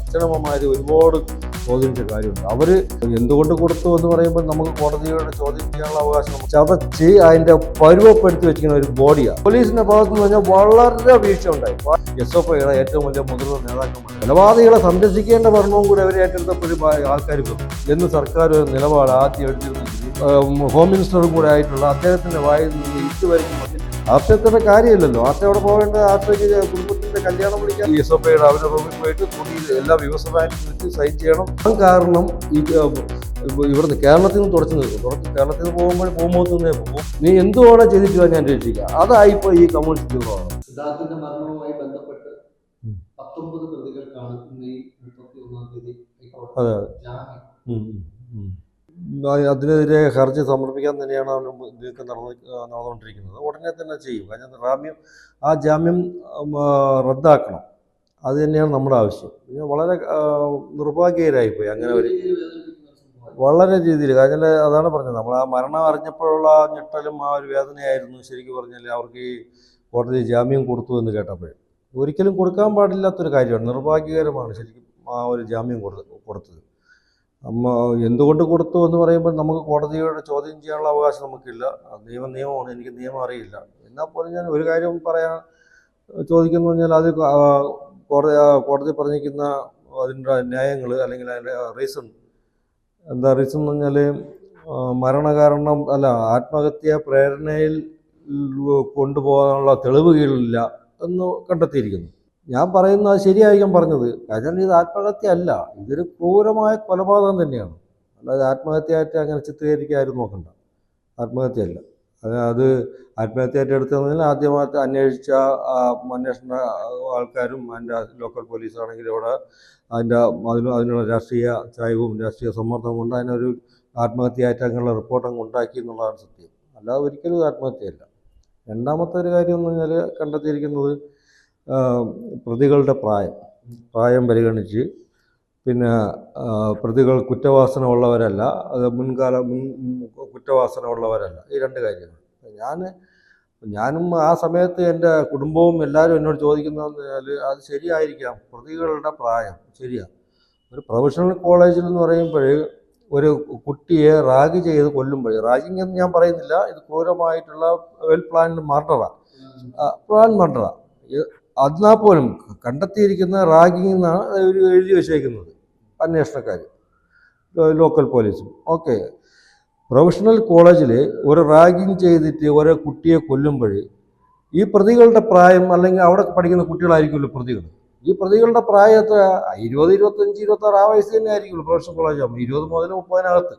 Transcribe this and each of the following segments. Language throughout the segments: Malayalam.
അച്ഛനമ്മമാർ ഒരുപാട് ചോദിച്ച കാര്യമുണ്ട്. അവർ എന്തുകൊണ്ട് കൊടുത്തു എന്ന് പറയുമ്പോൾ നമുക്ക് കോടതിയോട് ചോദ്യം ചെയ്യാനുള്ള അവകാശം ചതച്ച് അതിന്റെ പരുവപ്പെടുത്തി വെച്ചിരിക്കുന്ന ഒരു ബോഡിയാണ് പോലീസിന്റെ ഭാഗത്ത് നിന്ന് പറഞ്ഞാൽ വളരെ വീഴ്ച ഉണ്ടായി എസ് എഫ് ഐയുടെ ഏറ്റവും വലിയ മുതിർന്ന നേതാക്കന്മാർ കൊലപാതകളെ സംരക്ഷിക്കേണ്ട ഭരണവും കൂടി അവരെ ഏറ്റെടുത്തപ്പോൾ ആൾക്കാർ എന്ന് സർക്കാർ ഒരു നിലപാട് ആദ്യം എടുത്തിരുന്നു. ഹോം മിനിസ്റ്ററും കൂടെ ആയിട്ടുള്ള അദ്ദേഹത്തിന്റെ വായിൽ നിന്ന് ഇതുവരെ ആർച്ചയുടെ കാര്യമില്ലല്ലോ. ആർച്ച അവിടെ പോകേണ്ട ആർച്ചയ്ക്ക് കുടുംബത്തിന്റെ കല്യാണം വിളിക്കാൻ എസ് എഫ് ഐയുടെ അവരുടെ റൂമിൽ പോയിട്ട് കൂടി എല്ലാ വ്യവസായം വെച്ച് സൈൻ ചെയ്യണം. കാരണം ഈ ഇവിടുന്ന് കേരളത്തിൽ നിന്ന് തുടച്ചു നിൽക്കും. തുടച്ച് കേരളത്തിൽ നിന്ന് പോകുമ്പോൾ പോകുമ്പോൾ തന്നെ പോകും. നീ എന്തുവാണോ ചെയ്തിട്ട് ഞാൻ രക്ഷിക്കുക അതായിപ്പോ ഈ കമ്മ്യൂണിസ്റ്റ് തീവ്രമാണ് സിദ്ധാർത്ഥിന്റെ മരണവുമായി ബന്ധപ്പെട്ട്. പത്തൊമ്പത് പ്രതികൾക്കാണ് ഇന്ന് ഈ മുപ്പത്തി ഒന്നാം തീയതി അതെ അതെ. അതിനെതിരെ ഹർജി സമർപ്പിക്കാൻ തന്നെയാണ് നീക്കം നടന്നു നടന്നുകൊണ്ടിരിക്കുന്നത്. ഉടനെ തന്നെ ചെയ്യും. അതിന് ജാമ്യം ആ ജാമ്യം റദ്ദാക്കണം. അത് തന്നെയാണ് നമ്മുടെ ആവശ്യം. പിന്നെ വളരെ നിർഭാഗ്യകരായിപ്പോയി അങ്ങനെ ഒരു. വളരെ രീതിയിൽ. കാരണം അതാണ് പറഞ്ഞത്. നമ്മൾ ആ മരണം അറിഞ്ഞപ്പോഴുള്ള ആ ഞെട്ടലും ആ ഒരു വേദനയായിരുന്നു ശരിക്കും പറഞ്ഞാൽ അവർക്ക് ഈ കോടതി ജാമ്യം കൊടുത്തു എന്ന് കേട്ടപ്പോൾ ഒരിക്കലും കൊടുക്കാൻ പാടില്ലാത്തൊരു കാര്യമാണ്. നിർഭാഗ്യകരമാണ് ശരിക്കും ആ ഒരു ജാമ്യം കൊടുത്ത് കൊടുത്തത്. എന്തുകൊണ്ട് കൊടുത്തു എന്ന് പറയുമ്പോൾ നമുക്ക് കോടതിയോട് ചോദ്യം ചെയ്യാനുള്ള അവകാശം നമുക്കില്ല. നിയമം നിയമമാണ്. എനിക്ക് നിയമം അറിയില്ല. എന്നാൽ പോലും ഞാൻ ഒരു കാര്യം പറയാൻ ചോദിക്കുന്നു പറഞ്ഞാൽ അത് കോടതി കോടതി പറഞ്ഞിരിക്കുന്ന അതിന്റെ ന്യായങ്ങൾ അല്ലെങ്കിൽ അതിന്റെ റീസൺ എന്താ റീസൺ എന്ന് പറഞ്ഞാൽ മരണകാരണം അല്ല ആത്മഹത്യ പ്രേരണയിൽ കൊണ്ടുപോകാനുള്ള തെളിവുകളില്ല എന്ന് കണ്ടെത്തിയിരിക്കുന്നു. ഞാൻ പറയുന്നത് ശരിയായിരിക്കും പറഞ്ഞത്. കാരണം ഇത് ആത്മഹത്യ അല്ല ഇതൊരു ക്രൂരമായ കൊലപാതകം തന്നെയാണ്. അല്ലാതെ ആത്മഹത്യയായിട്ട് അങ്ങനെ ചിത്രീകരിക്കാരും നോക്കണ്ട. ആത്മഹത്യയല്ല. അത് ആത്മഹത്യയായിട്ട് എടുത്തതെങ്കിൽ ആദ്യമായിട്ട് അന്വേഷിച്ച അന്വേഷണ ആൾക്കാരും അതിന്റെ ലോക്കൽ പോലീസാണെങ്കിലും അവിടെ അതിന്റെ അതിന് അതിനുള്ള രാഷ്ട്രീയ ചായവും രാഷ്ട്രീയ സമ്മർദ്ദവും കൊണ്ട് അതിനൊരു ആത്മഹത്യയായിട്ട് അങ്ങനെയുള്ള റിപ്പോർട്ട് അങ്ങ് ഉണ്ടാക്കി എന്നുള്ളതാണ് സത്യം. അല്ലാതെ ഒരിക്കലും ആത്മഹത്യയല്ല. രണ്ടാമത്തെ ഒരു കാര്യം എന്ന് പറഞ്ഞാൽ കണ്ടെത്തിയിരിക്കുന്നത് പ്രതികളുടെ പ്രായം പ്രായം പരിഗണിച്ച് പിന്നെ പ്രതികൾ കുറ്റവാസന ഉള്ളവരല്ല അത് മുൻകാല മുൻ കുറ്റവാസന ഉള്ളവരല്ല ഈ രണ്ട് കാര്യങ്ങൾ. ഞാൻ ഞാനും ആ സമയത്ത് എന്റെ കുടുംബവും എല്ലാവരും എന്നോട് ചോദിക്കുന്നതെന്ന് പറഞ്ഞാൽ അത് ശരിയായിരിക്കാം. പ്രതികളുടെ പ്രായം ശരിയാണ് ഒരു പ്രൊഫഷണൽ കോളേജിൽ എന്ന് പറയുമ്പോൾ ഒരു കുട്ടിയെ റാഗ് ചെയ്ത് കൊല്ലുമ്പോൾ റാഗിങ് എന്ന് ഞാൻ പറയുന്നില്ല ഇത് ക്രൂരമായിട്ടുള്ള വെൽ പ്ലാൻഡ് മർഡറാണ് പ്ലാൻ മർഡറാണ് എന്നാൽ പോലും കണ്ടെത്തിയിരിക്കുന്ന റാഗിങ് എന്നാണ് ഒരു എഴുതി വെച്ചേക്കുന്നത് അന്വേഷണക്കാർ ലോക്കൽ പോലീസും. ഓക്കെ. പ്രൊഫഷണൽ കോളേജിൽ ഒരു റാഗിങ് ചെയ്തിട്ട് ഒരു കുട്ടിയെ കൊല്ലുമ്പോൾ ഈ പ്രതികളുടെ പ്രായം അല്ലെങ്കിൽ അവിടെ പഠിക്കുന്ന കുട്ടികളായിരിക്കുമല്ലോ പ്രതികൾ ഈ പ്രതികളുടെ പ്രായം എത്ര? ഇരുപത് ഇരുപത്തഞ്ച് ഇരുപത്താറ് ആ വയസ്സ് തന്നെ ആയിരിക്കുമല്ലോ പ്രൊഫഷണൽ കോളേജ് ആകുമ്പോൾ ഇരുപത് മുതൽ മുപ്പതിനകത്ത്.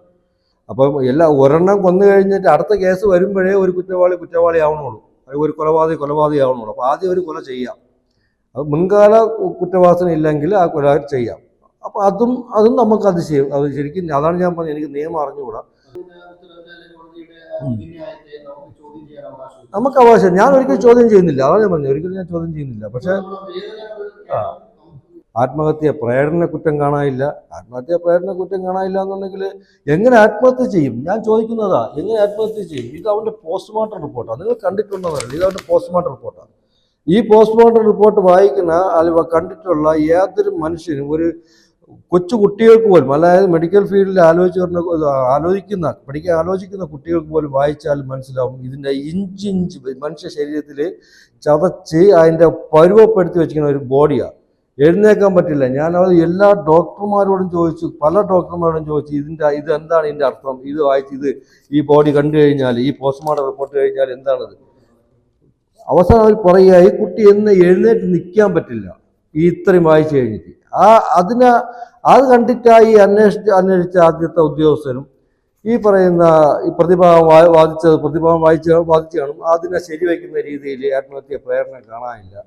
അപ്പം എല്ലാ ഒരെണ്ണം കൊന്നു കഴിഞ്ഞിട്ട് അടുത്ത കേസ് വരുമ്പോഴേ ഒരു കുറ്റവാളി കുറ്റവാളി ആവണുള്ളൂ. ഒരു കൊലപാതകം കൊലപാതകം ആവണുള്ളൂ. അപ്പോൾ ആദ്യം ഒരു കൊല ചെയ്യാം. അത് മുൻകാല കുറ്റവാസന ഇല്ലെങ്കിൽ ആ കൊല ചെയ്യാം. അപ്പോൾ അതും അതും നമുക്ക് അത് ചെയ്യും. അത് ശരിക്കും അതാണ് ഞാൻ പറഞ്ഞത്. എനിക്ക് നിയമം അറിഞ്ഞുകൂടാ. നമുക്ക് അവകാശം. ഞാൻ ഒരിക്കലും ചോദ്യം ചെയ്യുന്നില്ല. അതാണ് ഞാൻ പറഞ്ഞത്. ഒരിക്കലും ഞാൻ ചോദ്യം ചെയ്യുന്നില്ല. പക്ഷേ. ആത്മഹത്യ പ്രേരണ കുറ്റം കാണാനില്ല. ആത്മഹത്യ പ്രേരണ കുറ്റം കാണാനില്ല എന്നുണ്ടെങ്കിൽ എങ്ങനെ ആത്മഹത്യ ചെയ്യും? ഞാൻ ചോദിക്കുന്നതാ. എങ്ങനെ ആത്മഹത്യ ചെയ്യും? ഇത് അവന്റെ പോസ്റ്റ്മോർട്ടം റിപ്പോർട്ടാണ് നിങ്ങൾ കണ്ടിട്ടുണ്ടെന്നറിയില്ല ഇത് അവന്റെ പോസ്റ്റ്മോർട്ടം റിപ്പോർട്ടാണ് ഈ പോസ്റ്റ്മോർട്ടം റിപ്പോർട്ട് വായിക്കുന്ന അല്ലെങ്കിൽ കണ്ടിട്ടുള്ള ഏതൊരു മനുഷ്യനും ഒരു കൊച്ചു കുട്ടികൾക്ക് പോലും അതായത് മെഡിക്കൽ ഫീൽഡിൽ ആലോചിച്ച് വരുന്ന ആലോചിക്കുന്ന പഠിക്കാൻ ആലോചിക്കുന്ന കുട്ടികൾക്ക് പോലും വായിച്ചാൽ മനസ്സിലാവും ഇതിന്റെ ഇഞ്ച് ഇഞ്ച് മനുഷ്യ ശരീരത്തിൽ ചതച്ച് അതിന്റെ പരുവപ്പെടുത്തി വെച്ചിരിക്കുന്ന ഒരു ബോഡിയാണ് എഴുന്നേക്കാൻ പറ്റില്ല. ഞാൻ അത് എല്ലാ ഡോക്ടർമാരോടും ചോദിച്ചു പല ഡോക്ടർമാരോടും ചോദിച്ചു ഇതിന്റെ ഇത് എന്താണ് ഇതിന്റെ അർത്ഥം? ഇത് വായിച്ച് ഇത് ഈ ബോഡി കണ്ടു കഴിഞ്ഞാൽ ഈ പോസ്റ്റ്മോർട്ടം റിപ്പോർട്ട് കഴിഞ്ഞാൽ എന്താണിത്? അവസാനം അവർ പറയുക ഈ കുട്ടി എന്ന് എഴുന്നേറ്റ് നിൽക്കാൻ പറ്റില്ല. ഈ ഇത്രയും വായിച്ചു കഴിഞ്ഞിട്ട്. ആ അതിന് അത് കണ്ടിട്ടായി അന്വേഷിച്ച് അന്വേഷിച്ച ആദ്യത്തെ ഉദ്യോഗസ്ഥനും ഈ പറയുന്ന ഈ പ്രതിഭാവം വാദിച്ചത് പ്രതിഭാവം വായിച്ച വാദിച്ചു കാണും അതിനെ ശരിവയ്ക്കുന്ന രീതിയിൽ ആത്മഹത്യ പ്രേരണ കാണാനില്ല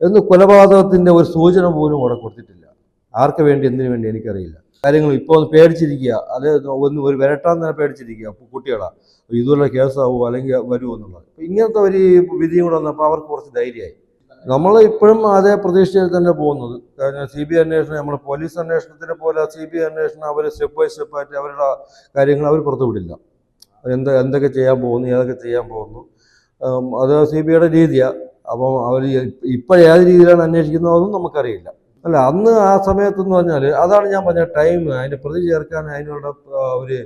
എന്ന് കൊലപാതകത്തിന്റെ ഒരു സൂചന പോലും അവിടെ കൊടുത്തിട്ടില്ല. ആർക്ക് വേണ്ടി എന്തിനു വേണ്ടി എനിക്കറിയില്ല. കാര്യങ്ങൾ ഇപ്പോൾ ഒന്ന് പേടിച്ചിരിക്കുക. അത് ഒന്ന് ഒരു വരട്ടാൻ തന്നെ പേടിച്ചിരിക്കുക കുട്ടികളാണ് ഇതുപോലെ കേസാവുമോ അല്ലെങ്കിൽ വരുമോ എന്നുള്ളത്. അപ്പോൾ ഇങ്ങനത്തെ ഒരു വിധിയും കൂടെ വന്നപ്പോൾ അവർക്ക് കുറച്ച് ധൈര്യമായി. നമ്മൾ ഇപ്പോഴും അതേ പ്രതീക്ഷയിൽ തന്നെ പോകുന്നത്. കാരണം സി ബി ഐ അന്വേഷണം നമ്മൾ പോലീസ് അന്വേഷണത്തിനെ പോലെ സി ബി ഐ അന്വേഷണം അവർ സ്റ്റെപ്പ് ബൈ സ്റ്റെപ്പായിട്ട് അവരുടെ കാര്യങ്ങൾ അവർ പുറത്തുവിടില്ല എന്താ എന്തൊക്കെ ചെയ്യാൻ പോകുന്നു ഏതൊക്കെ ചെയ്യാൻ പോകുന്നു. അത് സി ബി ഐയുടെ രീതിയാണ് അപ്പം അവർ ഇപ്പോൾ ഏത് രീതിയിലാണ് അന്വേഷിക്കുന്നതെന്നും നമുക്കറിയില്ല. അല്ല അന്ന് ആ സമയത്തെന്ന് പറഞ്ഞാൽ അതാണ് ഞാൻ പറഞ്ഞ ടൈം അതിന്റെ പ്രതി ചേർക്കാൻ അതിനുള്ള ഒരു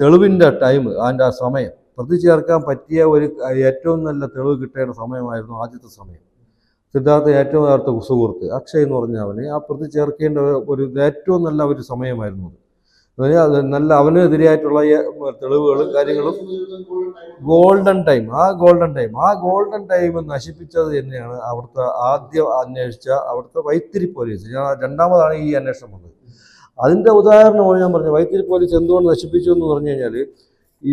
തെളിവിന്റെ ടൈം അതിന്റെ ആ സമയം. പ്രതി ചേർക്കാൻ പറ്റിയ ഒരു ഏറ്റവും നല്ല തെളിവ് കിട്ടേണ്ട സമയമായിരുന്നു ആദ്യത്തെ സമയം. സിദ്ധാർത്ഥ ഏറ്റവും നേരത്തെ സുഹൃത്ത് അക്ഷയ് എന്ന് പറഞ്ഞ അവന് ആ പ്രതി ചേർക്കേണ്ട ഒരു- ഏറ്റവും നല്ല ഒരു സമയമായിരുന്നു എന്ന് അത്. നല്ല അവനെതിരെയായിട്ടുള്ള തെളിവുകളും കാര്യങ്ങളും ഗോൾഡൻ ടൈം ആ ഗോൾഡൻ ടൈം ആ ഗോൾഡൻ ടൈം നശിപ്പിച്ചത് തന്നെയാണ് അവിടുത്തെ ആദ്യം അന്വേഷിച്ച അവിടുത്തെ വൈത്തിരി പോലീസ്. ഞാൻ രണ്ടാമതാണ് ഈ അന്വേഷണം വന്നത്. അതിന്റെ ഉദാഹരണമാണ് ഞാൻ പറഞ്ഞത്. വൈത്തിരി പോലീസ് എന്തുകൊണ്ട് നശിപ്പിച്ചു എന്ന് പറഞ്ഞു കഴിഞ്ഞാൽ ഈ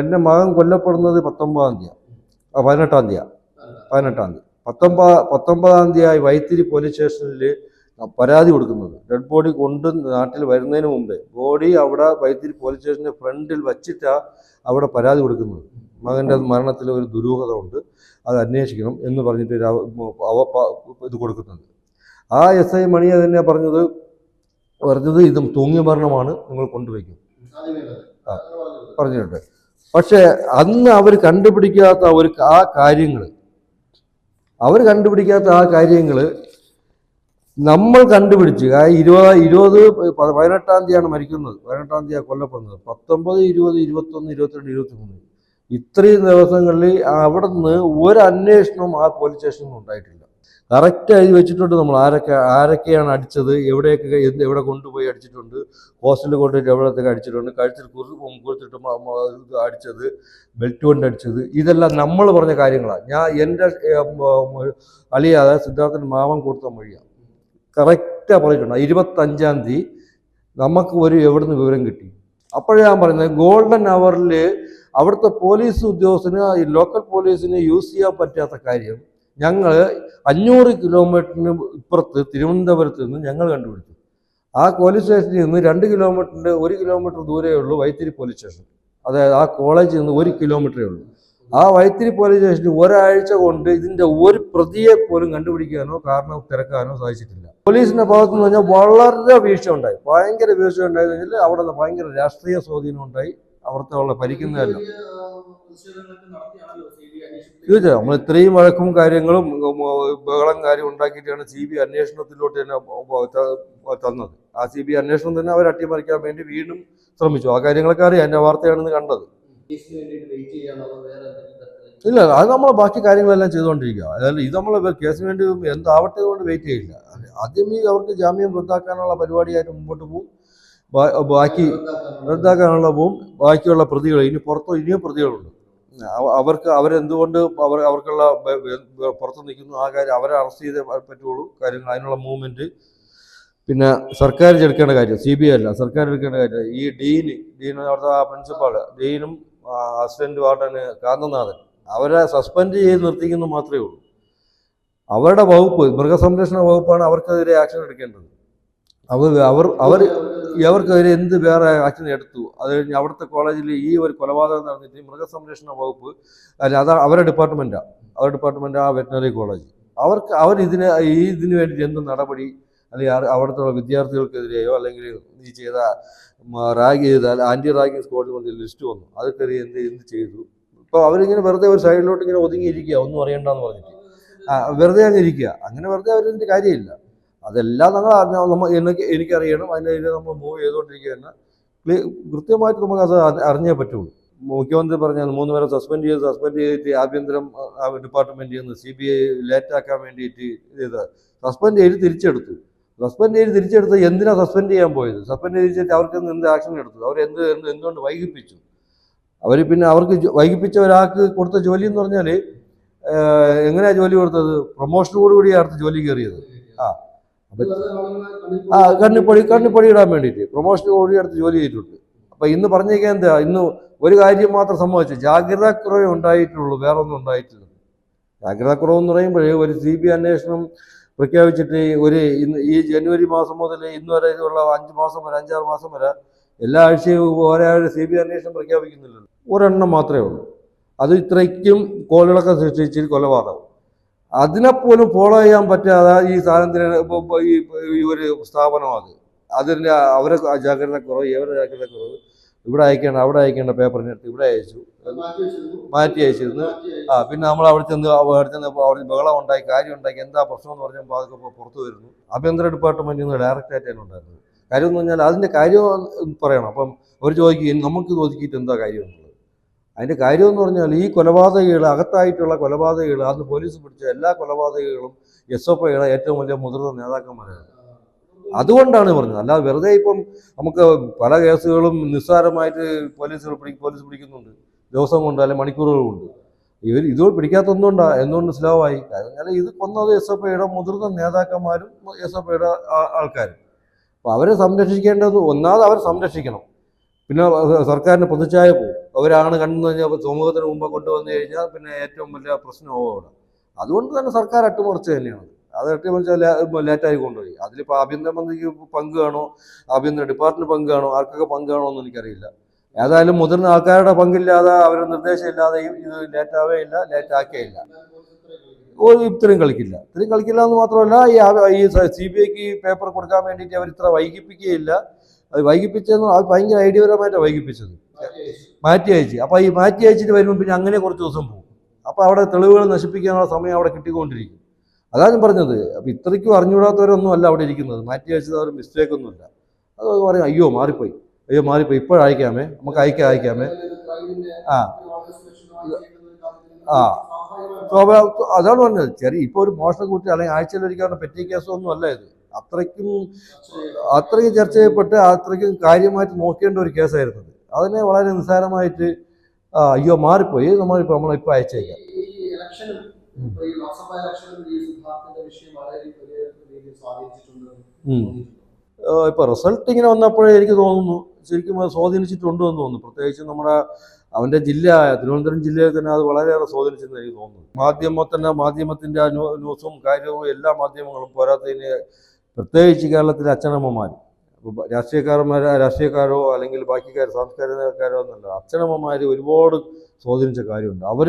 എന്റെ മകൻ കൊല്ലപ്പെടുന്നത് പത്തൊമ്പതാം തീയതി പതിനെട്ടാം തീയതി പതിനെട്ടാം തീയതി. പത്തൊമ്പത് പത്തൊമ്പതാം തീയതി വൈത്തിരി പോലീസ് സ്റ്റേഷനിൽ പരാതി കൊടുക്കുന്നത്. ഡെഡ് ബോഡി കൊണ്ട് നാട്ടിൽ വരുന്നതിന് മുമ്പേ ബോഡി അവിടെ വൈത്തിരി പോലീസ് സ്റ്റേഷന്റെ ഫ്രണ്ടിൽ വച്ചിട്ടാണ് അവിടെ പരാതി കൊടുക്കുന്നത്. മകന്റെ മരണത്തിൽ ഒരു ദുരൂഹത ഉണ്ട് അത് അന്വേഷിക്കണം എന്ന് പറഞ്ഞിട്ട് അവ ഇത് കൊടുക്കുന്നത് ആ എസ് ഐ മണി തന്നെ പറഞ്ഞത് പറഞ്ഞത് ഇത് തൂങ്ങിയ മരണമാണ്. നിങ്ങൾ കൊണ്ടുവയ്ക്കും ആ. പറഞ്ഞിട്ടുണ്ട്. പക്ഷേ അന്ന് അവർ കണ്ടുപിടിക്കാത്ത ഒരു ആ കാര്യങ്ങൾ അവർ കണ്ടുപിടിക്കാത്ത ആ കാര്യങ്ങൾ നമ്മൾ കണ്ടുപിടിച്ച് ഇരുപത് ഇരുപത് പതിനെട്ടാം തീയതിയാണ് മരിക്കുന്നത്. പതിനെട്ടാം തീയതി കൊല്ലപ്പെടുന്നത്. പത്തൊമ്പത് ഇരുപത് ഇരുപത്തൊന്ന് ഇരുപത്തിരണ്ട് ഇരുപത്തി മൂന്ന് ഇത്രയും ദിവസങ്ങളിൽ അവിടെ നിന്ന് ഒരു അന്വേഷണം ആ പോലീസ് സ്റ്റേഷനിൽ ഉണ്ടായിട്ടില്ല. കറക്റ്റ് എഴുതി വെച്ചിട്ടുണ്ട് നമ്മൾ. ആരൊക്കെ ആരൊക്കെയാണ് അടിച്ചത്? എവിടെയൊക്കെ എന്ത് എവിടെ കൊണ്ടുപോയി അടിച്ചിട്ടുണ്ട്? ഹോസ്റ്റലിൽ കൊണ്ടുപോയിട്ട് എവിടത്തേക്ക് അടിച്ചിട്ടുണ്ട്? കഴുത്തിൽ കുറി കൊടുത്തിട്ട് അടിച്ചത് ബെൽറ്റ് കൊണ്ട് അടിച്ചത് ഇതെല്ലാം നമ്മൾ പറഞ്ഞ കാര്യങ്ങളാണ് ഞാൻ എന്റെ അളിയാതെ സിദ്ധാർത്ഥൻ മാമൻ കൊടുത്ത മൊഴിയാണ് കറക്റ്റാണ് പറഞ്ഞിട്ടുണ്ട്. ഇരുപത്തഞ്ചാം തീയതി നമുക്ക് ഒരു എവിടുന്ന് വിവരം കിട്ടി. അപ്പോഴേ ഞാൻ പറയുന്നത് ഗോൾഡൻ അവറിൽ അവിടുത്തെ പോലീസ് ഉദ്യോഗസ്ഥന് ഈ ലോക്കൽ പോലീസിന് യൂസ് ചെയ്യാൻ പറ്റാത്ത കാര്യം ഞങ്ങൾ അഞ്ഞൂറ് കിലോമീറ്ററിന് ഇപ്പുറത്ത് തിരുവനന്തപുരത്ത് നിന്ന് ഞങ്ങൾ കണ്ടുപിടിച്ചു. ആ പോലീസ് സ്റ്റേഷനിൽ നിന്ന് രണ്ട് കിലോമീറ്ററിന്റെ ഒരു കിലോമീറ്റർ ദൂരമേ ഉള്ളൂ വൈത്തിരി പോലീസ് സ്റ്റേഷൻ അതായത് ആ കോളേജിൽ നിന്ന് ഒരു കിലോമീറ്ററേ ഉള്ളൂ. ആ വൈത്തിരി പോലീസ് സ്റ്റേഷനിൽ ഒരാഴ്ച കൊണ്ട് ഇതിന്റെ ഒരു പ്രതിയെ പോലും കണ്ടുപിടിക്കാനോ കാരണം തിരക്കാനോ സാധിച്ചിട്ടില്ല. പോലീസിന്റെ ഭാഗത്ത് നിന്ന് പറഞ്ഞാൽ വളരെ വീഴ്ച ഉണ്ടായി ഭയങ്കര വീഴ്ച ഉണ്ടായി കഴിഞ്ഞാൽ അവിടെ ഭയങ്കര രാഷ്ട്രീയ സ്വാധീനം ഉണ്ടായി. അവിടുത്തെ ഉള്ള ഭരിക്കുന്നതല്ല തീർച്ചയായും നമ്മൾ ഇത്രയും വഴക്കും കാര്യങ്ങളും ബഹളം കാര്യം ഉണ്ടാക്കിയിട്ടാണ് സി ബി അന്വേഷണത്തിലോട്ട് തന്നെ തന്നത്. ആ സി ബി അന്വേഷണം തന്നെ അവർ അട്ടിമറിക്കാൻ വേണ്ടി വീണ്ടും ശ്രമിച്ചു. ആ കാര്യങ്ങളൊക്കെ അറിയാം. എന്റെ വാർത്തയാണെന്ന് കണ്ടത്. ഇല്ല അത് നമ്മൾ ബാക്കി കാര്യങ്ങളെല്ലാം ചെയ്തുകൊണ്ടിരിക്കുക അതായത് ഇത് നമ്മൾ കേസിന് വേണ്ടി എന്താവട്ടെ കൊണ്ട് വെയിറ്റ് ചെയ്യില്ല. ആദ്യം ഈ അവർക്ക് ജാമ്യം റദ്ദാക്കാനുള്ള പരിപാടിയായിട്ട് മുമ്പോട്ട് പോകും ബാക്കി റദ്ദാക്കാനുള്ള പോവും. ബാക്കിയുള്ള പ്രതികൾ ഇനി പുറത്തോ ഇനിയും പ്രതികളുണ്ട്. അവർക്ക് അവരെന്തുകൊണ്ട് അവർ അവർക്കുള്ള പുറത്ത് നിൽക്കുന്നു ആ കാര്യം അവരെ അറസ്റ്റ് ചെയ്തേ പറ്റുള്ളൂ. കാര്യങ്ങൾ അതിനുള്ള മൂവ്മെന്റ് പിന്നെ സർക്കാർ എടുക്കേണ്ട കാര്യം സി ബി ഐ അല്ല സർക്കാർ എടുക്കേണ്ട കാര്യം ഈ ഡീന് ഡീൻ അവിടുത്തെ ആ പ്രിൻസിപ്പാൾ ഡീനും അസിസ്റ്റന്റ് വാർഡന് കാന്തനാഥൻ അവരെ സസ്പെൻഡ് ചെയ്ത് നിർത്തിക്കുന്നു മാത്രമേ ഉള്ളൂ. അവരുടെ വകുപ്പ് മൃഗസംരക്ഷണ വകുപ്പാണ് അവർക്കെതിരെ ആക്ഷൻ എടുക്കേണ്ടത്. അവർ അവർ അവർ അവർക്കെതിരെ എന്ത് വേറെ ആക്ഷൻ എടുത്തു? അത് കഴിഞ്ഞ് അവിടുത്തെ കോളേജിൽ ഈ ഒരു കൊലപാതകം നടന്നിട്ട് മൃഗസംരക്ഷണ വകുപ്പ് അല്ല അതാ അവരുടെ ഡിപ്പാർട്ട്മെന്റാണ് അവരുടെ ഡിപ്പാർട്ട്മെന്റ് ആ വെറ്റിനറി കോളേജ്. അവർക്ക് അവർ ഇതിന് ഈ ഇതിന് വേണ്ടി എന്ത് നടപടി? അല്ലെങ്കിൽ അവിടുത്തെ വിദ്യാർത്ഥികൾക്കെതിരെയോ അല്ലെങ്കിൽ ഈ ചെയ്ത റാഗ് ചെയ്താൽ ആന്റി റാഗിങ് സ്ക്വാഡിൽ വന്ന് ലിസ്റ്റ് വന്നു. അതൊക്കെ എന്ത് എന്ത് ചെയ്തു? ഇപ്പോൾ അവരിങ്ങനെ വെറുതെ ഒരു സൈഡിലോട്ട് ഇങ്ങനെ ഒതുങ്ങിയിരിക്കുക ഒന്നും അറിയണ്ടെന്ന് പറഞ്ഞിട്ട്. വെറുതെ അങ്ങ് ഇരിക്കുക അങ്ങനെ വെറുതെ അവരിന്റെ കാര്യമില്ല. അതെല്ലാം നമ്മൾ അറിഞ്ഞ- നമ്മൾ എനിക്ക് എനിക്കറിയണം. അതിന്റെ നമ്മൾ മൂവ് ചെയ്തുകൊണ്ടിരിക്കുക തന്നെ കൃത്യമായിട്ട് നമുക്ക് അത് അറി- അറിഞ്ഞേ പറ്റുള്ളൂ. മുഖ്യമന്ത്രി പറഞ്ഞാൽ മൂന്ന് പേരെ സസ്പെൻഡ് ചെയ്ത് സസ്പെൻഡ് ചെയ്തിട്ട് ആഭ്യന്തരം ഡിപ്പാർട്ട്മെന്റിൽ നിന്ന് സി ബി ഐ ലേറ്റാക്കാൻ വേണ്ടിയിട്ട് ഇത് സസ്പെൻഡ് ചെയ്ത് തിരിച്ചെടുത്തു. സസ്പെൻഡ് ചെയ്ത് തിരിച്ചെടുത്ത് എന്തിനാ സസ്പെൻഡ് ചെയ്യാൻ പോയത്? സസ്പെൻഡ് ചെയ്തിട്ട് അവർക്ക് എന്ത് ആക്ഷൻ എടുത്തു? അവർ എന്ത് എന്ത് എന്തുകൊണ്ട് വൈകിപ്പിച്ചു? അവർ പിന്നെ അവർക്ക് വൈകിപ്പിച്ച ഒരാൾക്ക് കൊടുത്ത ജോലി എന്ന് പറഞ്ഞാൽ എങ്ങനെയാ ജോലി കൊടുത്തത്? പ്രൊമോഷനോട് കൂടി അടുത്ത് ജോലി കയറിയത്. ആ. ആ കണ്ണിപ്പൊടി കണ്ണിപ്പൊടി ഇടാൻ വേണ്ടിയിട്ട് പ്രൊമോഷന് കൂടി അടുത്ത് ജോലി ചെയ്തിട്ടുണ്ട്. അപ്പം ഇന്ന് പറഞ്ഞേക്കാൻ എന്താ? ഇന്ന് ഒരു കാര്യം മാത്രം സംഭവിച്ചു. ജാഗ്രതാ ഉണ്ടായിട്ടുള്ളൂ. വേറൊന്നും ഉണ്ടായിട്ടില്ല. ജാഗ്രതാ പറയുമ്പോഴേ ഒരു സി ബി അന്വേഷണം പ്രഖ്യാപിച്ചിട്ട് ഒരു ഇന്ന് ഈ ജനുവരി മാസം മുതൽ ഇന്ന് വരെ ഉള്ള അഞ്ച് മാസം വരെ അഞ്ചാറ് മാസം വരെ എല്ലാ ആഴ്ചയും ഒരാഴ്ച സി ബി അന്വേഷണം പ്രഖ്യാപിക്കുന്നില്ലല്ലോ ഒരെണ്ണം മാത്രമേ ഉള്ളൂ. അത് ഇത്രയ്ക്കും കോളിളക്കം സൃഷ്ടിച്ച് കൊലപാതകം. അതിനെപ്പോലും ഫോളോ ചെയ്യാൻ പറ്റാതെ ഈ സാധനത്തിന് ഈ ഒരു സ്ഥാപനം അത്. അതിന്റെ അവരെ ജാഗ്രത കുറവ് ഇവരുടെ ജാഗ്രത കുറവ്. ഇവിടെ അയക്കേണ്ട അവിടെ അയക്കേണ്ട പേപ്പറിന് എടുത്ത് ഇവിടെ അയച്ചു. മാറ്റി. അയച്ചിരുന്നു. ആ പിന്നെ നമ്മൾ അവിടെ ചെന്ന് അവിടെ ചെന്ന് അവിടെ ബഹളം ഉണ്ടായി കാര്യം ഉണ്ടാക്കി എന്താ പ്രശ്നം എന്ന് പറഞ്ഞപ്പോൾ അതൊക്കെ പുറത്തു വരുന്നു. ആഭ്യന്തര ഡിപ്പാർട്ട്മെന്റിൽ നിന്ന് ഡയറക്റ്റ് ആയിട്ടാണ് ഉണ്ടായിരുന്നത് കാര്യം എന്ന് പറഞ്ഞാൽ അതിന്റെ കാര്യം പറയണം. അപ്പം അവർ ചോദിക്കും നമുക്ക് ചോദിക്കിയിട്ട് എന്താ കാര്യം എന്നുള്ളത്? അതിന്റെ കാര്യം എന്ന് പറഞ്ഞാൽ ഈ കൊലപാതകകൾ അകത്തായിട്ടുള്ള കൊലപാതകകൾ അന്ന് പോലീസ് പിടിച്ച എല്ലാ കൊലപാതകികളും എസ് എഫ് ഏറ്റവും വലിയ മുതിർന്ന നേതാക്കന്മാരാണ്. അതുകൊണ്ടാണ് പറഞ്ഞത്. അല്ലാതെ വെറുതെ ഇപ്പം നമുക്ക് പല കേസുകളും നിസ്സാരമായിട്ട് പോലീസുകൾ പിടി പോലീസ് പിടിക്കുന്നുണ്ട്. ദിവസം കൊണ്ട് അല്ലെങ്കിൽ മണിക്കൂറുകൾ കൊണ്ട്. ഇവർ ഇത് പിടിക്കാത്തൊന്നുകൊണ്ടാ എന്തുകൊണ്ട്? സ്ലോവായി കാരണം ഇത് കൊന്നത് എസ് എഫ് ഐയുടെ മുതിർന്ന നേതാക്കന്മാരും എസ് എഫ് ഐയുടെ ആൾക്കാരും. അപ്പോൾ അവരെ സംരക്ഷിക്കേണ്ടത് ഒന്നാമത് അവരെ സംരക്ഷിക്കണം. പിന്നെ സർക്കാരിന് പ്രതിച്ഛായ പോകും അവരാണ് കണ്ടെന്ന് കഴിഞ്ഞാൽ സമൂഹത്തിന് മുമ്പ് കൊണ്ടുവന്നു കഴിഞ്ഞാൽ പിന്നെ ഏറ്റവും വലിയ പ്രശ്നമാവും അവിടെ അതുകൊണ്ട് തന്നെ സർക്കാർ അട്ടിമറിച്ച് തന്നെയാണ്. അത് അട്ടിമറിച്ചാൽ ലേറ്റായി കൊണ്ടുപോയി. അതിലിപ്പോൾ ആഭ്യന്തര മന്ത്രിക്ക് പങ്ക് കാണോ? ആഭ്യന്തര ഡിപ്പാർട്ട്മെന്റ് പങ്ക് കാണോ? ആർക്കൊക്കെ പങ്ക് കാണോ എന്ന് എനിക്കറിയില്ല. ഏതായാലും മുതിർന്ന ആൾക്കാരുടെ പങ്കില്ലാതെ അവരുടെ നിർദ്ദേശം ഇല്ലാതെയും ഇത് ലേറ്റാവേ ഇല്ല ലേറ്റ് ഇല്ല. ഒരു ഇത്രയും കളിക്കില്ല. ഇത്രയും കളിക്കില്ല എന്ന് മാത്രമല്ല ഈ ഈ സി ബി ഐക്ക് പേപ്പർ കൊടുക്കാൻ വേണ്ടിയിട്ട് അവർ ഇത്ര വൈകിപ്പിക്കുകയില്ല. അത് വൈകിപ്പിച്ചതെന്ന് അത് ഭയങ്കര ഐഡിയപരമായിട്ട് വൈകിപ്പിച്ചത്. മാറ്റി അയച്ച്. അപ്പോൾ ഈ മാറ്റി അയച്ചിട്ട് വരുമ്പോൾ പിന്നെ അങ്ങനെ കുറച്ച് ദിവസം പോകും. അപ്പോൾ അവിടെ തെളിവുകൾ നശിപ്പിക്കാനുള്ള സമയം അവിടെ കിട്ടിക്കൊണ്ടിരിക്കും. അതാണ് ഞാൻ പറഞ്ഞത്. അപ്പം ഇത്രയ്ക്കും അറിഞ്ഞുകൂടാത്തവരൊന്നും അല്ല അവിടെ ഇരിക്കുന്നത്. മാറ്റി അയച്ചത് അവർ മിസ്റ്റേക്ക് ഒന്നുമില്ല. അത് പറയും അയ്യോ മാറിപ്പോയി. അയ്യോ മാറിപ്പോയി. ഇപ്പോഴയക്കാമേ നമുക്ക് അയക്കാം അയക്കാമേ. ആ. ആ. അതാണ് പറഞ്ഞത്. ചെറിയ ഇപ്പോൾ ഒരു മോഷണ കുറ്റി അല്ലെങ്കിൽ ആഴ്ചയിൽ ഒരിക്കലും പെറ്റി കേസൊന്നും അല്ല ഇത്. അത്രയ്ക്കും അത്രയ്ക്കും ചർച്ച ചെയ്യപ്പെട്ട് അത്രയ്ക്കും കാര്യമായിട്ട് നോക്കേണ്ട ഒരു കേസായിരുന്നു ഇത്. അതിനെ വളരെ നിസ്സാരമായിട്ട് അയ്യോ മാറിപ്പോയി. നമ്മളിപ്പോൾ നമ്മളിപ്പോൾ അയച്ചേക്കാം. ഇപ്പൊ ഈ ലോക്സഭാ ഈ വിഷയം വളരെ വലിയ രീതിയിൽ സ്വാധീനിച്ചിട്ടുണ്ട് ഉം. ഇപ്പോൾ റിസൾട്ട് ഇങ്ങനെ വന്നപ്പോഴേ എനിക്ക് തോന്നുന്നു ശരിക്കും അത് സ്വാധീനിച്ചിട്ടുണ്ട് എന്ന് തോന്നുന്നു. പ്രത്യേകിച്ച് നമ്മുടെ അവന്റെ ജില്ല തിരുവനന്തപുരം ജില്ലയിൽ തന്നെ അത് വളരെയേറെ സ്വാധീനിച്ചെന്ന് എനിക്ക് തോന്നുന്നു. മാധ്യമത്തിന്റെ മാധ്യമത്തിന്റെ ആ ന്യൂസും കാര്യവും എല്ലാ മാധ്യമങ്ങളും പോരാത്തതിന് പ്രത്യേകിച്ച് കേരളത്തിലെ അച്ഛനമ്മമാർ ഇപ്പൊ രാഷ്ട്രീയക്കാരന്മാർ രാഷ്ട്രീയക്കാരോ അല്ലെങ്കിൽ ബാക്കിക്കാർ സാംസ്കാരികക്കാരോ എന്നല്ല അച്ഛനമ്മമാർ ഒരുപാട് സ്വാധീനിച്ച കാര്യമുണ്ട്. അവർ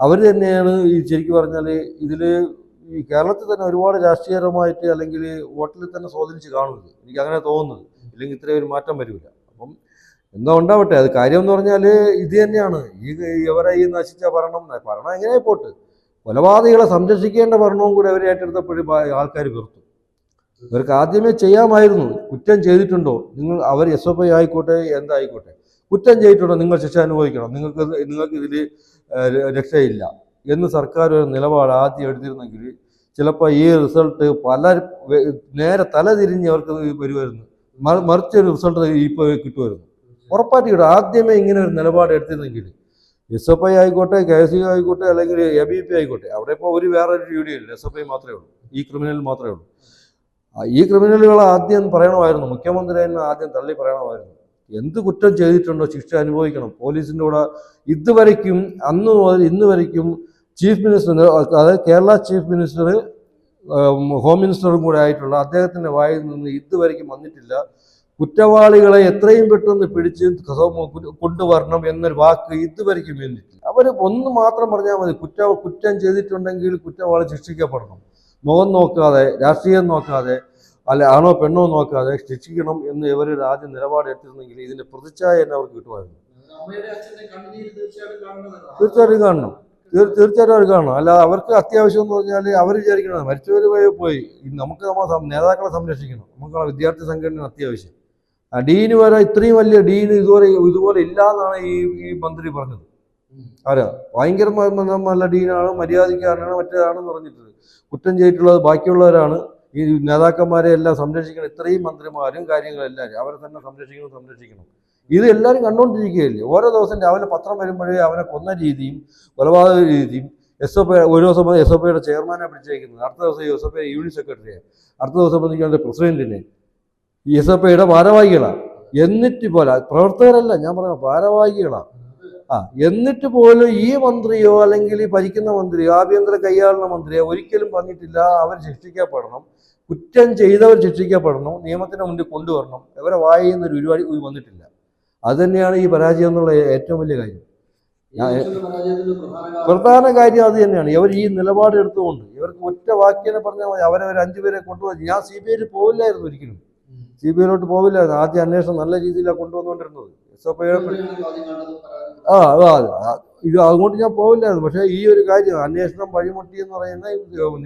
അവർ തന്നെയാണ് ഈ ശരിക്കും പറഞ്ഞാൽ ഇതിൽ ഈ കേരളത്തിൽ തന്നെ ഒരുപാട് രാഷ്ട്രീയപരമായിട്ട് അല്ലെങ്കിൽ വോട്ടിൽ തന്നെ സ്വാധീനിച്ച് കാണുന്നത് എനിക്ക് അങ്ങനെ തോന്നുന്നത്. ഇല്ലെങ്കിൽ ഇത്രയും ഒരു മാറ്റം വരില്ല അപ്പം എന്താ ഉണ്ടാവട്ടെ അത് കാര്യം എന്ന് പറഞ്ഞാൽ ഇത് തന്നെയാണ്. ഈ ഇവരെ ഈ നശിച്ച ഭരണം ഭരണം എങ്ങനെ പോട്ട്? കൊലപാതകളെ സംരക്ഷിക്കേണ്ട ഭരണവും കൂടി അവർ ഏറ്റെടുത്തപ്പോഴും ആൾക്കാർ വെറുത്തു. ഇവർക്ക് ആദ്യമേ ചെയ്യാമായിരുന്നു. കുറ്റം ചെയ്തിട്ടുണ്ടോ? നിങ്ങൾ അവർ എസ് എഫ് ഐ ആയിക്കോട്ടെ എന്തായിക്കോട്ടെ. കുറ്റം ചെയ്തിട്ടുണ്ടോ നിങ്ങൾ ശിക്ഷ അനുഭവിക്കണം? നിങ്ങൾക്ക് നിങ്ങൾക്ക് ഇതിൽ രക്ഷയില്ല. എന്ന് സർക്കാർ ഒരു നിലപാട് ആദ്യം എടുത്തിരുന്നെങ്കിൽ ചിലപ്പോൾ ഈ റിസൾട്ട് പല നേരെ തല തിരിഞ്ഞ് അവർക്ക് വരുമായിരുന്നു. മറി- മറിച്ചൊരു റിസൾട്ട് ഇപ്പോൾ കിട്ടുമായിരുന്നു. ഉറപ്പായിട്ട് കിട്ടും ആദ്യമേ ഇങ്ങനെ ഒരു നിലപാട് എടുത്തിരുന്നെങ്കിൽ എസ് എഫ് ഐ ആയിക്കോട്ടെ കെ എസ് യു ആയിക്കോട്ടെ അല്ലെങ്കിൽ എ ബി പി ആയിക്കോട്ടെ അവിടെ ഇപ്പോൾ ഒരു വേറെ ഒരു യൂണിയൻ ഇല്ല. എസ് എഫ് ഐ മാത്രമേ ഉള്ളൂ. ഈ ക്രിമിനൽ മാത്രമേ ഉള്ളൂ. ഈ ക്രിമിനലുകൾ ആദ്യം പറയണമായിരുന്നു. മുഖ്യമന്ത്രി തന്നെ ആദ്യം തള്ളി പറയണമായിരുന്നു. എന്ത് കുറ്റം ചെയ്തിട്ടുണ്ടോ ശിക്ഷ അനുഭവിക്കണം. പോലീസിന്റെ കൂടെ ഇതുവരയ്ക്കും അന്ന് മുതൽ ഇന്ന് വരയ്ക്കും ചീഫ് മിനിസ്റ്റർ അതായത് കേരള ചീഫ് മിനിസ്റ്റർ ഹോം മിനിസ്റ്ററും കൂടെ ആയിട്ടുള്ള അദ്ദേഹത്തിന്റെ വായിൽ നിന്ന് ഇതുവരയ്ക്കും വന്നിട്ടില്ല. കുറ്റവാളികളെ എത്രയും പെട്ടെന്ന് പിടിച്ച് കൊണ്ടുവരണം എന്നൊരു വാക്ക് ഇതുവരയ്ക്കും വേണ്ടിയിട്ടില്ല അവർ ഒന്ന് മാത്രം പറഞ്ഞാൽ മതി. കുറ്റ കുറ്റം ചെയ്തിട്ടുണ്ടെങ്കിൽ കുറ്റവാളി ശിക്ഷിക്കപ്പെടണം. മുഖം നോക്കാതെ രാഷ്ട്രീയം നോക്കാതെ അല്ല ആണോ പെണ്ണോ നോക്കാതെ ശിക്ഷിക്കണം എന്ന് ഇവർ ആദ്യം നിലപാട് എടുത്തിരുന്നെങ്കിൽ ഇതിന്റെ പ്രതിച്ഛായ തന്നെ അവർക്ക് കിട്ടുമായിരുന്നു. തീർച്ചയായിട്ടും കാണണം. തീർ- തീർച്ചയായിട്ടും അവർ കാണണം. അല്ല അവർക്ക് അത്യാവശ്യം എന്ന് പറഞ്ഞാൽ അവർ വിചാരിക്കണം മരിച്ചവർ പോയി നമുക്ക് നമ്മളെ നേതാക്കളെ സംരക്ഷിക്കണം. നമുക്കുള്ള വിദ്യാർത്ഥി സംഘടന അത്യാവശ്യം. ഡീന് വരെ ഇത്രയും വലിയ ഡീന് ഇതുവരെ ഇതുപോലെ ഇല്ല എന്നാണ് ഈ ഈ മന്ത്രി പറഞ്ഞത്. ആരാ? ഭയങ്കര നല്ല ഡീനാണ് മര്യാദക്കാരനാണ് മറ്റേതാണെന്ന് പറഞ്ഞിട്ടുണ്ട് കുറ്റം ചെയ്തിട്ടുള്ളത് ബാക്കിയുള്ളവരാണ്. ഈ നേതാക്കന്മാരെ എല്ലാം സംരക്ഷിക്കണം. ഇത്രയും മന്ത്രിമാരും കാര്യങ്ങളും എല്ലാവരും അവരെ തന്നെ സംരക്ഷിക്കണം സംരക്ഷിക്കണം. ഇത് എല്ലാവരും കണ്ടുകൊണ്ടിരിക്കുകയല്ലേ ഓരോ ദിവസം രാവിലെ പത്രം വരുമ്പോഴേ അവനെ കൊന്ന രീതിയും കൊലപാതക രീതിയും എസ് എഫ് ഒരു ദിവസം എസ് എഫ് ഐയുടെ ചെയർമാനെ പിടിച്ചേക്കുന്നത്. അടുത്ത ദിവസം എസ് എഫ് ഐ യൂണിറ്റ് സെക്രട്ടറിയെ. അടുത്ത ദിവസം വന്നിരിക്കുന്നത് പ്രസിഡന്റിനെ. ഈ എസ് എഫ് ഐയുടെ ഭാരവാഹികളാണ് എന്നിട്ട് പോലെ. പ്രവർത്തകരല്ല ഞാൻ പറഞ്ഞ ഭാരവാഹികളാണ് ആ എന്നിട്ട് പോലും ഈ മന്ത്രിയോ അല്ലെങ്കിൽ ഈ ഭരിക്കുന്ന മന്ത്രിയോ ആഭ്യന്തര കൈയാളുന്ന മന്ത്രിയോ ഒരിക്കലും പറഞ്ഞിട്ടില്ല. അവർ ശിക്ഷിക്കപ്പെടണം. കുറ്റം ചെയ്തവർ ശിക്ഷിക്കപ്പെടണം? നിയമത്തിന് മുന്നിൽ കൊണ്ടുവരണം? ഇവരെ വായി എന്നൊരു ഒരു പരിപാടി വന്നിട്ടില്ല. അത് തന്നെയാണ് ഈ പരാജയം എന്നുള്ള ഏറ്റവും വലിയ കാര്യം. പ്രധാന കാര്യം അത് തന്നെയാണ്. ഇവർ ഈ നിലപാട് എടുത്തുകൊണ്ട് ഇവർക്ക് ഒറ്റ വാക്കിനെ പറഞ്ഞാൽ മതി. അവരെ ഒരു അഞ്ചുപേരെ കൊണ്ടുപോയി ഞാൻ സി ബി ഐയിൽ പോവില്ലായിരുന്നു ഒരിക്കലും. സി ബി ഐയിലോട്ട് പോവില്ലായിരുന്നു. ആദ്യ അന്വേഷണം നല്ല രീതിയിലാണ് കൊണ്ടുവന്നുകൊണ്ടിരുന്നത്. എസ് എഫ് ഐയുടെ ആ ആ, ഇത് അതുകൊണ്ട് ഞാൻ പോവില്ലായിരുന്നു. പക്ഷേ ഈ ഒരു കാര്യം അന്വേഷണം വഴിമുട്ടി എന്ന് പറയുന്ന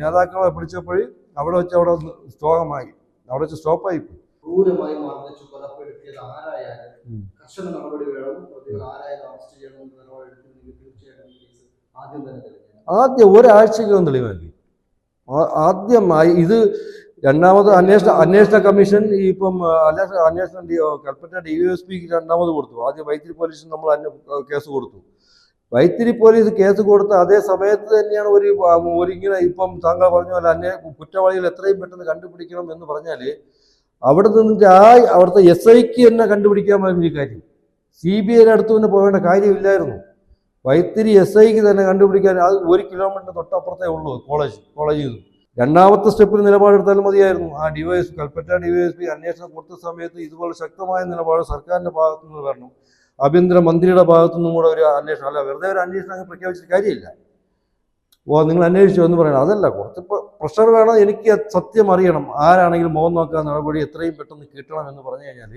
നേതാക്കളെ പിടിച്ചപ്പോൾ അവിടെ വെച്ച് അവിടെ സ്റ്റോകമായി അവിടെ വെച്ച് സ്റ്റോപ്പായി പോയി. ക്രൂരമായി മർദ്ദിച്ചു കൊലപ്പെടുത്തിയത് ആരായാലും ഉം. കർശന നടപടി വേണം പ്രതികൾ ആരായാലും അറസ്റ്റ് ചെയ്യണമെന്ന് നിലപാടെടുത്തിരുന്നെങ്കിൽ തീർച്ചയായിട്ടും ഈ കേസ് ആദ്യം തന്നെ. ആദ്യം ഒരാഴ്ചക്കകം തെളിവാക്കി ആ- ആദ്യമായി ഇത് രണ്ടാമത് അന്വേഷണ അന്വേഷണ കമ്മീഷൻ ഈ ഇപ്പം അന്വേഷണ അന്വേഷണ കൽപ്പറ്റ ഡി എസ് പിക്ക് രണ്ടാമത് കൊടുത്തു ആദ്യം വൈത്തിരി പോലീസിന് നമ്മൾ കേസ് കൊടുത്തു വൈത്തിരി പോലീസ് കേസ് കൊടുത്ത അതേ സമയത്ത് തന്നെയാണ് ഒരു ഒരിങ്ങനെ ഒരു ഇപ്പം താങ്കൾ പറഞ്ഞ പോലെ അന്യ കുറ്റവാളികൾ എത്രയും പെട്ടെന്ന് കണ്ടുപിടിക്കണം എന്ന് പറഞ്ഞാൽ അവിടെ നിന്നിട്ട് ആ അവിടുത്തെ എസ് ഐക്ക് തന്നെ കണ്ടുപിടിക്കാൻ ഈ കാര്യം. സി ബി ഐയുടെ അടുത്ത് തന്നെ പോകേണ്ട കാര്യമില്ലായിരുന്നു. വൈത്തിരി എസ് ഐക്ക് തന്നെ കണ്ടുപിടിക്കാൻ അത് ഒരു കിലോമീറ്റർ തൊട്ടപ്പുറത്തേ ഉള്ളൂ കോളേജ് കോളേജിൽ നിന്ന്. രണ്ടാമത്തെ സ്റ്റെപ്പിൽ നിലപാടെടുത്താലും മതിയായിരുന്നു. ആ ഡിവൈഎസ് കൽപ്പറ്റ ഡിവൈഎസ് പി അന്വേഷണം കൊടുത്ത സമയത്ത് ഇതുപോലെ ശക്തമായ നിലപാട് സർക്കാരിന്റെ ഭാഗത്തു നിന്ന് വരണം. ആഭ്യന്തര മന്ത്രിയുടെ ഭാഗത്തു നിന്നും കൂടെ ഒരു അന്വേഷണം അല്ല വെറുതെ ഒരു അന്വേഷണം അങ്ങ് പ്രഖ്യാപിച്ചിട്ട് കാര്യമില്ല. ഓ നിങ്ങൾ അന്വേഷിച്ചു എന്ന് പറയണം. അതല്ല കുറച്ച് പ്രഷർ വേണം എനിക്ക് സത്യം അറിയണം. ആരാണെങ്കിലും മുഖം നോക്കാൻ നടപടി എത്രയും പെട്ടെന്ന് കിട്ടണം എന്ന് പറഞ്ഞു കഴിഞ്ഞാൽ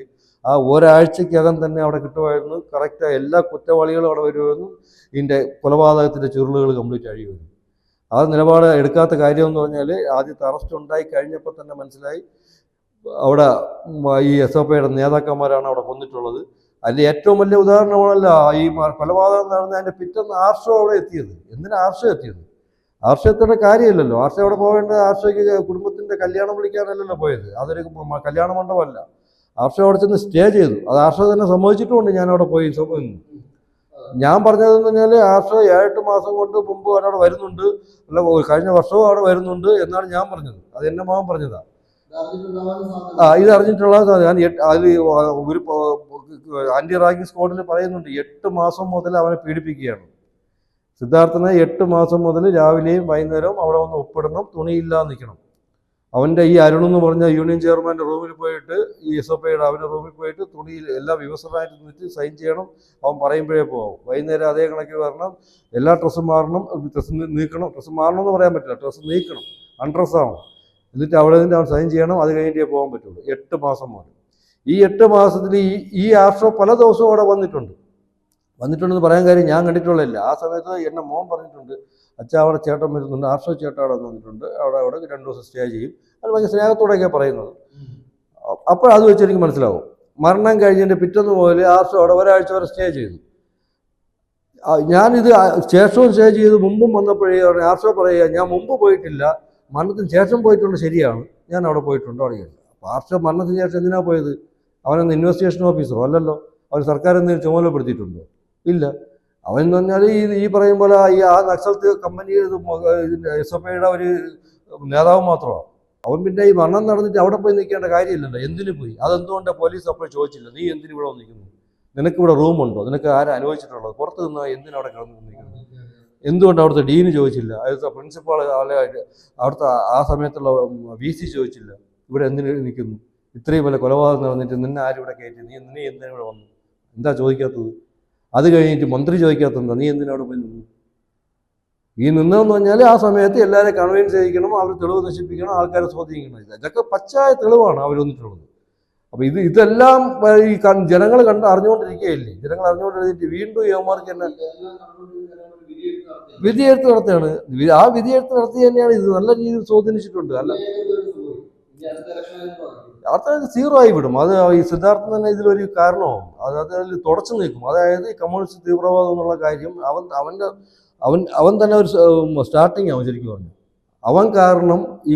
ആ ഒരാഴ്ചക്കകം തന്നെ അവിടെ കിട്ടുമായിരുന്നു. കറക്റ്റായി എല്ലാ കുറ്റവാളികളും അവിടെ വരുമായിരുന്നു. ഇതിന്റെ കൊലപാതകത്തിന്റെ ചുരുളുകൾ കംപ്ലീറ്റ് അഴിയുമായിരുന്നു ആ നിലപാട് എടുക്കാത്ത കാര്യം എന്ന് പറഞ്ഞാൽ ആദ്യത്തെ അറസ്റ്റ് ഉണ്ടായി കഴിഞ്ഞപ്പോൾ തന്നെ മനസ്സിലായി. അവിടെ ഈ എസ് എഫ് ഐയുടെ നേതാക്കന്മാരാണ് അവിടെ കൊന്നിട്ടുള്ളത്. അതിൽ ഏറ്റവും വലിയ ഉദാഹരണമാണല്ലോ ഈ കൊലപാതകം നടന്ന അതിന്റെ പിറ്റേന്ന് ആർഷോ അവിടെ എത്തിയത്. എന്തിനാ ആർഷോ എത്തിയത്? ആർഷയത്തിന്റെ കാര്യമില്ലല്ലോ. ആർഷ അവിടെ പോകേണ്ട ആർഷയ്ക്ക് കുടുംബത്തിന്റെ കല്യാണം വിളിക്കാനല്ലല്ലോ പോയത്. അതൊരു കല്യാണ മണ്ഡപമല്ല. ആർഷ അവിടെ ചെന്ന് സ്റ്റേ ചെയ്തു. അത് ആർഷ തന്നെ സമ്മതിച്ചിട്ടുമുണ്ട് ഞാൻ അവിടെ പോയി. ഞാൻ പറഞ്ഞതെന്ന് പറഞ്ഞാൽ ആർഷ ഏഴെട്ട് മാസം കൊണ്ട് മുമ്പ് അവിടെ വരുന്നുണ്ട്. അല്ല കഴിഞ്ഞ വർഷവും അവിടെ വരുന്നുണ്ട് എന്നാണ് ഞാൻ പറഞ്ഞത്. അത് എന്റെ മാം പറഞ്ഞതാ. ഇത് അറിഞ്ഞിട്ടുണ്ടാവാനും ആ ഇത് അറിഞ്ഞിട്ടുള്ള അതിൽ ഒരു ആന്റി റാങ്കിങ് സ്കോഡിൽ പറയുന്നുണ്ട് എട്ട് മാസം മുതൽ അവനെ പീഡിപ്പിക്കുകയാണ്. സിദ്ധാർത്ഥനെ എട്ട് മാസം മുതൽ രാവിലെയും വൈകുന്നേരവും അവിടെ വന്ന് ഒപ്പിടണം തുണിയില്ലാതെ നിൽക്കണം. അവന്റെ ഈ അരുൺ എന്ന് പറഞ്ഞ യൂണിയൻ ചെയർമാന്റെ റൂമിൽ പോയിട്ട് ഈ എസ് എഫ് ഐയുടെ അവന്റെ റൂമിൽ പോയിട്ട് തുണിയിൽ എല്ലാ വിവസമായിട്ട് നിന്നിട്ട് സൈൻ ചെയ്യണം. അവൻ പറയുമ്പോഴേ പോകും വൈകുന്നേരം അതേ കണക്കിൽ വരണം. എല്ലാ ഡ്രസ്സും മാറണം. ഡ്രസ്സ് നീക്കണം. ഡ്രസ്സ് മാറണം എന്ന് പറയാൻ പറ്റില്ല. ഡ്രസ്സ് നീക്കണം. അൺഡ്രസ് ആവണം എന്നിട്ട് അവിടെ നിന്ന് അവൻ സൈൻ ചെയ്യണം അത് കഴിഞ്ഞിട്ടേ പോകാൻ പറ്റുള്ളൂ. എട്ട് മാസം മുതൽ ഈ എട്ട് മാസത്തിൽ ഈ ഈ ആർഷോ പല ദിവസവും അവിടെ വന്നിട്ടുണ്ട്. വന്നിട്ടുണ്ടെന്ന് പറയാൻ കാര്യം ഞാൻ കണ്ടിട്ടുള്ളില്ല ആ സമയത്ത് എന്നെ മോൻ പറഞ്ഞിട്ടുണ്ട് അച്ഛാ അവിടെ ചേട്ടൻ വരുന്നുണ്ട് ആർഷോ ചേട്ടൻ അവിടെ വന്നിട്ടുണ്ട്. അവിടെ അവിടെ രണ്ട് ദിവസം സ്റ്റേ ചെയ്യും. അത് ഭയങ്കര സ്നേഹത്തോടെയൊക്കെയാണ് പറയുന്നത്. അപ്പോൾ അത് വെച്ച് എനിക്ക് മനസ്സിലാവും. മരണം കഴിഞ്ഞതിന്റെ പിറ്റേന്ന് മുതൽ ആർഷോ അവിടെ ഒരാഴ്ച വരെ സ്റ്റേ ചെയ്തു. ഞാനിത് ശേഷവും സ്റ്റേ ചെയ്ത് മുമ്പും വന്നപ്പോഴേ ആർഷോ പറയുക ഞാൻ മുമ്പ് പോയിട്ടില്ല. മരണത്തിന് ശേഷം പോയിട്ടുണ്ട് ശരിയാണ്. ഞാൻ അവിടെ പോയിട്ടുണ്ട് അവിടെ ആർഷോ മരണത്തിന് ശേഷം എന്തിനാണ് പോയത്? അവനൊന്ന് ഇൻവെസ്റ്റിഗേഷൻ ഓഫീസറോ അല്ലല്ലോ? അവൻ സർക്കാർ എന്തെങ്കിലും ചുമതലപ്പെടുത്തിയിട്ടുണ്ടോ? ഇല്ല. അവൻ എന്ന് പറഞ്ഞാൽ ഈ ഈ പറയും പോലെ ഈ ആ നക്സൽ കമ്പനി എസ് എഫ് ഐയുടെ ഒരു നേതാവ് മാത്രമാണ്. അവൻ പിന്നെ ഈ മരണം നടന്നിട്ട് അവിടെ പോയി നിൽക്കേണ്ട കാര്യമില്ലല്ലോ. എന്തിനു പോയി? അതെന്തുകൊണ്ട് പോലീസ് അപ്പോൾ ചോദിച്ചില്ല? നീ എന്തിനു ഇവിടെ നിൽക്കുന്നു നിനക്ക് ഇവിടെ റൂമുണ്ടോ നിനക്ക് ആരാ അനുവദിച്ചിട്ടുള്ളത്? പുറത്ത് നിന്ന് എന്തിനാ അവിടെ വന്നിരിക്കുന്നു നിൽക്കുന്നത് എന്തുകൊണ്ട് അവിടുത്തെ ഡീന് ചോദിച്ചില്ല? അവിടുത്തെ പ്രിൻസിപ്പാൾ അവിടുത്തെ ആ സമയത്തുള്ള വി സി ചോദിച്ചില്ല. ഇവിടെ എന്തിനു നിൽക്കുന്നു? ഇത്രയും വല്ല കൊലപാതകം നടന്നിട്ട് നിന്നെ ആരും ഇവിടെ കയറ്റി? നീ നീ എന്തിനാ ഇവിടെ വന്നു? എന്താ ചോദിക്കാത്തത്? അത് കഴിഞ്ഞിട്ട് മന്ത്രി ചോദിക്കാത്തതെന്താ നീ എന്തിനാ അവിടെ പോയി നിന്നു? ഈ നിന്നതെന്ന് പറഞ്ഞാൽ ആ സമയത്ത് എല്ലാവരെയും കൺവീൻസ് ചെയ്യിക്കണം അവർ തെളിവ് നശിപ്പിക്കണം ആൾക്കാരെ സ്വാധീനിക്കണം. ഇതൊക്കെ പച്ചായ തെളിവാണ് അവർ വന്നിട്ടുള്ളത്. അപ്പോൾ ഇത് ഇതെല്ലാം ഈ ജനങ്ങൾ കണ്ട് അറിഞ്ഞുകൊണ്ടിരിക്കുകയല്ലേ? ജനങ്ങൾ അറിഞ്ഞുകൊണ്ടിരുന്നിട്ട് വീണ്ടും യുവമാർക്ക് തന്നെ വിധിയെഴുത്ത് നടത്തി. നടത്തുകയാണ് ആ വിധിയെഴുത്ത് നടത്തി തന്നെയാണ് ഇത് നല്ല രീതിയിൽ സ്വാധീനിച്ചിട്ടുണ്ട്. അല്ല അടുത്ത സീറോ ആയി വിടും. അത് ഈ സിദ്ധാർത്ഥൻ തന്നെ ഇതിലൊരു കാരണമാവും. അത് അത് അതിൽ തുടച്ചു നിൽക്കും അതായത് ഈ കമ്മ്യൂണിസ്റ്റ് തീവ്രവാദം എന്നുള്ള കാര്യം അവൻ അവന്റെ അവൻ അവൻ തന്നെ ഒരു സ്റ്റാർട്ടിങ് ആവും ശരിക്കും പറഞ്ഞു അവൻ കാരണം ഈ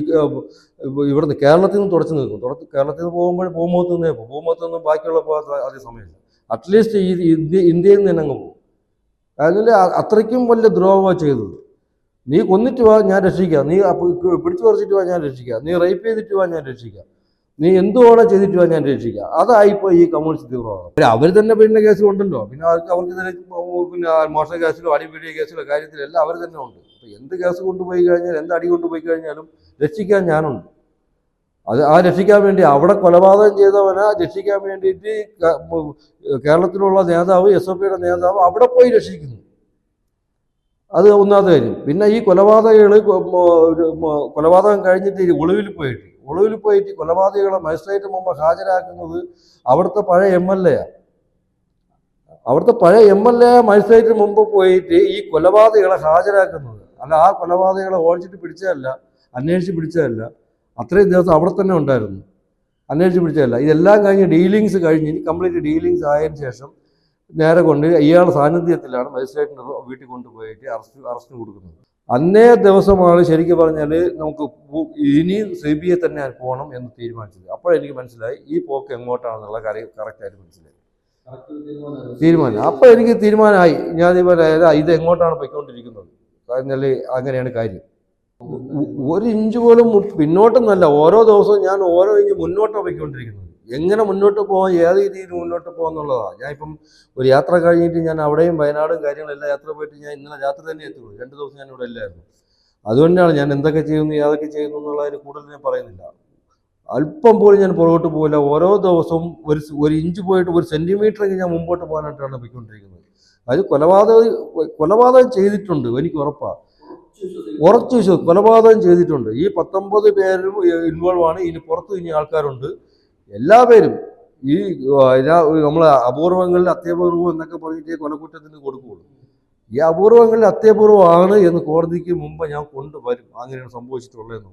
ഇവിടുന്ന് കേരളത്തിൽ നിന്ന് തുടച്ചു നിൽക്കും തുടച്ച് കേരളത്തിൽ നിന്ന് പോകുമ്പോൾ നിന്നേ പോകും ഭൂമുഖത്ത് നിന്ന് ബാക്കിയുള്ള അതേ സമയമില്ല. അറ്റ്ലീസ്റ്റ് ഈ ഇന്ത്യ ഇന്ത്യയിൽ നിന്ന് തന്നെ അങ്ങ് പോകും. അതിൽ അത്രയ്ക്കും വലിയ ദ്രോഹമാണ് ചെയ്തത്. നീ കൊന്നിട്ട് വാ ഞാൻ രക്ഷിക്കാം. നീ പിടിച്ചു പറിച്ചിട്ട് വാ ഞാൻ രക്ഷിക്കാം. നീ റേപ്പ് ചെയ്തിട്ട് വാ ഞാൻ രക്ഷിക്കാം. നീ എന്തുവാണോ വേണം ചെയ്തിട്ട് വാ ഞാൻ രക്ഷിക്കാം. അതായിപ്പോ ഈ കമ്മ്യൂണിസ്റ്റ് തീവ്രവാദം. അവർ തന്നെ പിന്നെ കേസ് ഉണ്ടല്ലോ പിന്നെ അവർക്ക് അവർക്കെതിരെ പിന്നെ മോഷണ കേസിലോ അടിപിടിയ കേസിലോ കാര്യത്തിലെല്ലാം അവർ തന്നെ ഉണ്ട്. എന്ത് കേസ് കൊണ്ടുപോയി കഴിഞ്ഞാൽ എന്ത് അടി കൊണ്ടുപോയി കഴിഞ്ഞാലും രക്ഷിക്കാൻ ഞാനുണ്ട്. അത് ആ രക്ഷിക്കാൻ വേണ്ടി അവിടെ കൊലപാതകം ചെയ്തവനെ രക്ഷിക്കാൻ വേണ്ടിയിട്ട് കേരളത്തിലുള്ള നേതാവ് എസ് എഫ് ഐയുടെ നേതാവ് അവിടെ പോയി രക്ഷിക്കുന്നു. അത് ഒന്നാമത്തെ കാര്യം. പിന്നെ ഈ കൊലപാതകങ്ങൾ കൊലപാതകം കഴിഞ്ഞിട്ട് ഒളിവിൽ പോയിട്ട് ഒളിവിൽ പോയിട്ട് കൊലപാതകളെ മജിസ്ട്രേറ്റ് മുമ്പ് ഹാജരാക്കുന്നത് അവിടുത്തെ പഴയ എം എൽ എ അവിടുത്തെ പഴയ എം എൽ എ മജിസ്ട്രേറ്റിന് മുമ്പ് പോയിട്ട് ഈ കൊലപാതകളെ ഹാജരാക്കുന്നത്. അല്ല ആ കൊലപാതകളെ ഓടിച്ചിട്ട് പിടിച്ചതല്ല അന്വേഷിച്ച് പിടിച്ചതല്ല അത്രയും ദിവസം അവിടെ തന്നെ ഉണ്ടായിരുന്നു. അന്വേഷിച്ച് പിടിച്ചതല്ല. ഇതെല്ലാം കഴിഞ്ഞ് ഡീലിങ്സ് കഴിഞ്ഞ് കംപ്ലീറ്റ് ഡീലിങ്സ് ആയതിനു ശേഷം നേരെ കൊണ്ട് ഇയാളുടെ സാന്നിധ്യത്തിലാണ് മജിസ്ട്രേറ്റിന്റെ വീട്ടിൽ കൊണ്ടുപോയിട്ട് അറസ്റ്റ് അറസ്റ്റ് കൊടുക്കുന്നത്. അന്നേ ദിവസമാണ് ശരിക്കും പറഞ്ഞാൽ നമുക്ക് ഇനി സി ബി ഐ തന്നെ പോകണം എന്ന് തീരുമാനിച്ചത്. അപ്പോഴെനിക്ക് മനസ്സിലായി ഈ പോക്ക് എങ്ങോട്ടാണെന്നുള്ള കാര്യം കറക്റ്റായിട്ട് മനസ്സിലായി. തീരുമാനം. അപ്പോൾ എനിക്ക് തീരുമാനമായി. ഞാൻ ഇത് എങ്ങോട്ടാണ് പോയിക്കൊണ്ടിരിക്കുന്നത്? പറഞ്ഞാൽ അങ്ങനെയാണ് കാര്യം. ഒരു ഇഞ്ച് പോലും പിന്നോട്ടൊന്നുമല്ല. ഓരോ ദിവസവും ഞാൻ ഓരോ ഇഞ്ച് മുന്നോട്ടാണ് പോയിക്കൊണ്ടിരിക്കുന്നത് എങ്ങനെ മുന്നോട്ട് പോകാം ഏത് രീതിയിൽ മുന്നോട്ട് പോകാം എന്നുള്ളതാണ് ഞാൻ ഇപ്പം ഒരു യാത്ര കഴിഞ്ഞിട്ട് ഞാൻ അവിടെയും വയനാടും കാര്യങ്ങളെല്ലാം യാത്ര പോയിട്ട് ഞാൻ ഇന്നലെ രാത്രി തന്നെ എത്തുള്ളൂ. രണ്ട് ദിവസം ഞാൻ ഇവിടെ ഇല്ലായിരുന്നു. അതുകൊണ്ടാണ് ഞാൻ എന്തൊക്കെ ചെയ്യുന്നു ഏതൊക്കെ ചെയ്യുന്നു എന്നുള്ളതിന് കൂടുതൽ ഞാൻ പറയുന്നില്ല. അല്പം പോലും ഞാൻ പുറകോട്ട് പോകില്ല ഓരോ ദിവസവും ഒരു ഒരു ഇഞ്ച് പോയിട്ട് ഒരു സെന്റിമീറ്ററെങ്കിലും ഞാൻ മുമ്പോട്ട് പോകാനായിട്ടാണ് പോയിക്കൊണ്ടിരിക്കുന്നത്. അത് കൊലപാതകം കൊലപാതകം ചെയ്തിട്ടുണ്ട് എനിക്ക് ഉറപ്പാണ്. ഉറച്ചു വിശ്വസിക്കും കൊലപാതകം ചെയ്തിട്ടുണ്ട്. ഈ പത്തൊമ്പത് പേരും ഇൻവോൾവ് ആണ്. ഇനി പുറത്ത് ഇനി ആൾക്കാരുണ്ട്. എല്ലാ പേരും. ഈ നമ്മൾ അപൂർവങ്ങളിൽ അത്യപൂർവം എന്നൊക്കെ പറഞ്ഞിട്ട് കൊലക്കുറ്റത്തിന് കൊടുക്കുകയുള്ളൂ. ഈ അപൂർവങ്ങളിൽ അത്യപൂർവമാണ് എന്ന് കോടതിക്ക് മുമ്പ് ഞാൻ കൊണ്ടുവരും അങ്ങനെയാണ് സംഭവിച്ചിട്ടുള്ളത് എന്നുള്ളത്